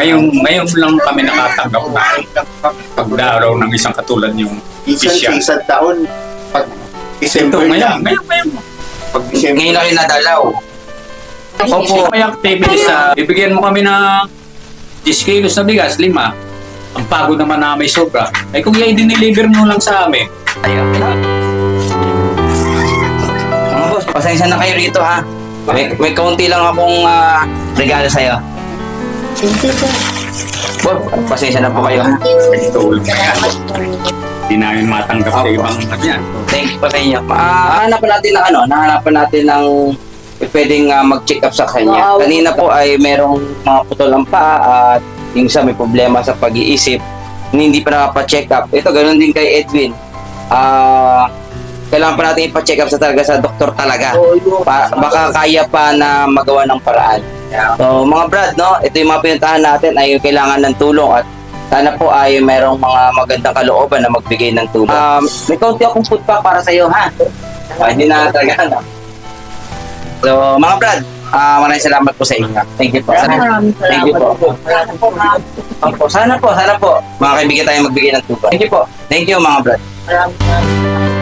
Ngayon, ngayon lang kami nakatanggap na pagdaraw ng isang katulad yung Minsan sa isang taon, pag Ito, December ngayon, lang. ngayon, ngayon. Pag December, Ngayon na rin nadalaw. Opo. May activities sa, bibigyan mo kami ng 10 kilos na bigas, lima. Ang pagod naman na may sobra. Ay kung yan diniliver mo lang sa amin, Ayun. Mga boss, pasensya na kayo rito ha. May, may kaunti lang akong ah, regalo sa'yo. Thank you pasensya na po kayo ha. tulong na yan. Hindi namin matanggap sa Opo. ibang yan. Thank you po sa inyo. Ah, hanapan natin ng ano, nahanapan natin ng pwedeng ah, mag-check up sa kanya. Wow. Kanina po ay merong mga putol ang paa at yung isa may problema sa pag-iisip. Hindi pa nakapa-check up. Ito, ganun din kay Edwin. Ah, kailangan pa natin ipa-check up sa talaga sa doktor talaga. Pa- baka kaya pa na magawa ng paraan. So, mga brad, no, ito yung mga pinuntahan natin ay kailangan ng tulong at sana po ay mayroong mga magandang kalooban na magbigay ng tulong. Um, may kaunti akong food pack para sa iyo, ha? Ah, hindi na talaga, no? So, mga brad, ah maraming salamat po sa inyo. Thank you po. Maraming Thank you po. salamat po, ma'am. Opo, sana po, sana po. Mga kaibigan tayo magbigay ng tulong. Thank you po. Thank you, mga brad. Maraming salamat.